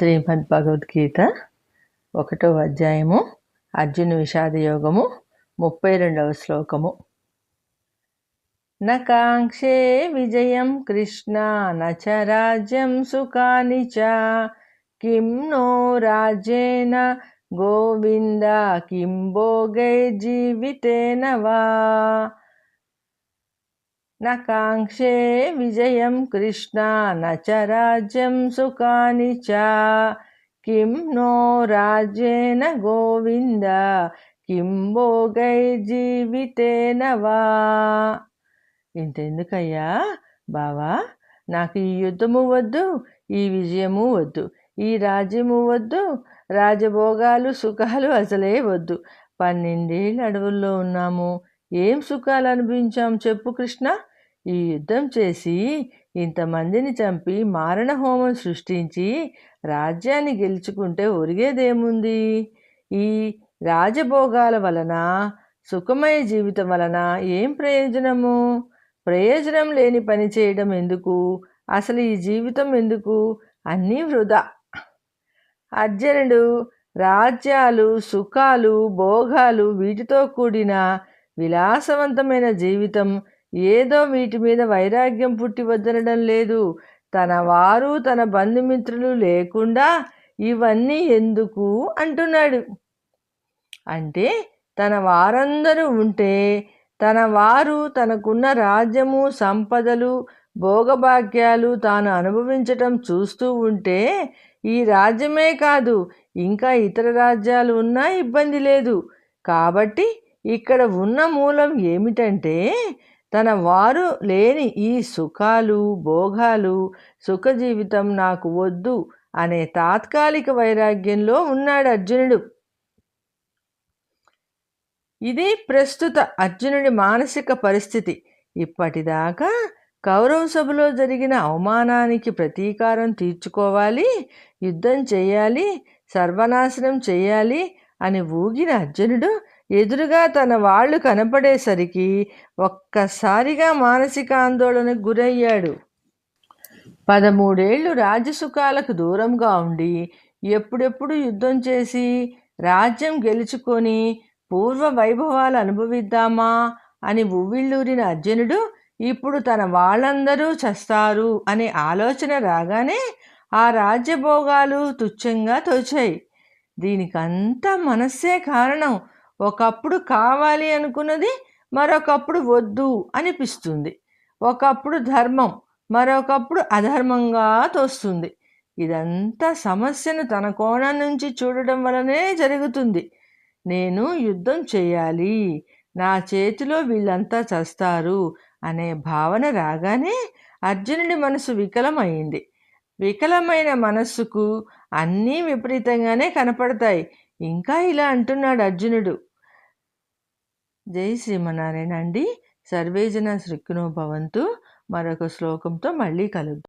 శ్రీమద్ భగవద్గీత ఒకటో అధ్యాయము అర్జున విషాద యోగము ముప్పై రెండవ శ్లోకము. నకాంక్షే విజయం కృష్ణ నచ రాజ్యం సుఖాని చ. కిం నో రాజేన గోవింద కిం భోగై జీవితేన వా. నకాంక్షే విజయం కృష్ణ నచ రాజ్యం సుఖాని చ. కిం నో రాజ్యేన గోవింద కిం భోగై జీవితేన వా. ఇంతెందుకయ్యా? బావా నాకు ఈ యుద్ధము వద్దు ఈ విజయము వద్దు ఈ రాజ్యము వద్దు రాజభోగాలు సుఖాలు అసలే వద్దు. పన్నెండేళ్ళు అడవుల్లో ఉన్నాము. ఏం సుఖాలు అనుభవించాం చెప్పు కృష్ణ. ఈ యుద్ధం చేసి ఇంతమందిని చంపి మారణ హోమం సృష్టించి రాజ్యాన్ని గెలుచుకుంటే ఒరిగేదేముంది? ఈ రాజభోగాల వలన సుఖమయ జీవితం వలన ఏం ప్రయోజనము? ప్రయోజనం లేని పని చేయడం ఎందుకు? అసలు ఈ జీవితం ఎందుకు? అన్నీ వృధా. అర్జునుడు రాజ్యాలు సుఖాలు భోగాలు వీటితో కూడిన విలాసవంతమైన జీవితం ఏదో వీటి మీద వైరాగ్యం పుట్టి వద్దనడం లేదు. తన వారు తన బంధుమిత్రులు లేకుండా ఇవన్నీ ఎందుకు అంటున్నాడు. అంటే తన వారందరూ ఉంటే తన వారు తనకున్న రాజ్యము సంపదలు భోగభాగ్యాలు తాను అనుభవించటం చూస్తూ ఉంటే ఈ రాజ్యమే కాదు ఇంకా ఇతర రాజ్యాలు ఉన్నా ఇబ్బంది లేదు. కాబట్టి ఇక్కడ ఉన్న మూలం ఏమిటంటే తన వారు లేని ఈ సుఖాలు భోగాలు సుఖ జీవితం నాకు వద్దు అనే తాత్కాలిక వైరాగ్యంలో ఉన్నాడు అర్జునుడు. ఇది ప్రస్తుత అర్జునుడి మానసిక పరిస్థితి. ఇప్పటిదాకా కౌరవ సభలో జరిగిన అవమానానికి ప్రతీకారం తీర్చుకోవాలి యుద్ధం చేయాలి సర్వనాశనం చేయాలి అని ఊగిన అర్జునుడు ఎదురుగా తన వాళ్ళు కనపడేసరికి ఒక్కసారిగా మానసిక ఆందోళనకు గురయ్యాడు. పదమూడేళ్ళు రాజసుఖాలకు దూరంగా ఉండి ఎప్పుడెప్పుడు యుద్ధం చేసి రాజ్యం గెలుచుకొని పూర్వ వైభవాలు అనుభవిద్దామా అని ఉవ్విళ్ళూరిన అర్జునుడు ఇప్పుడు తన వాళ్ళందరూ చస్తారు అనే ఆలోచన రాగానే ఆ రాజ్యభోగాలు తుచ్చంగా తోచాయి. దీనికంతా మనస్సే కారణం ఒకప్పుడు కావాలి అనుకున్నది మరొకప్పుడు వద్దు అనిపిస్తుంది. ఒకప్పుడు ధర్మం మరొకప్పుడు అధర్మంగా తోస్తుంది. ఇదంతా సమస్యను తన కోణం నుంచి చూడడం వలనే జరుగుతుంది. నేను యుద్ధం చేయాలి నా చేతిలో వీళ్ళంతా చస్తారు అనే భావన రాగానే అర్జునుడి మనసు వికలమైంది. వికలమైన మనస్సుకు అన్నీ విపరీతంగానే కనపడతాయి. ఇంకా ఇలా అంటున్నాడు అర్జునుడు. జై శ్రీమనారాయణ అండి. సర్వేజన శృక్నో భవంతు. మరొక శ్లోకంతో మళ్ళీ కలుద్దాం.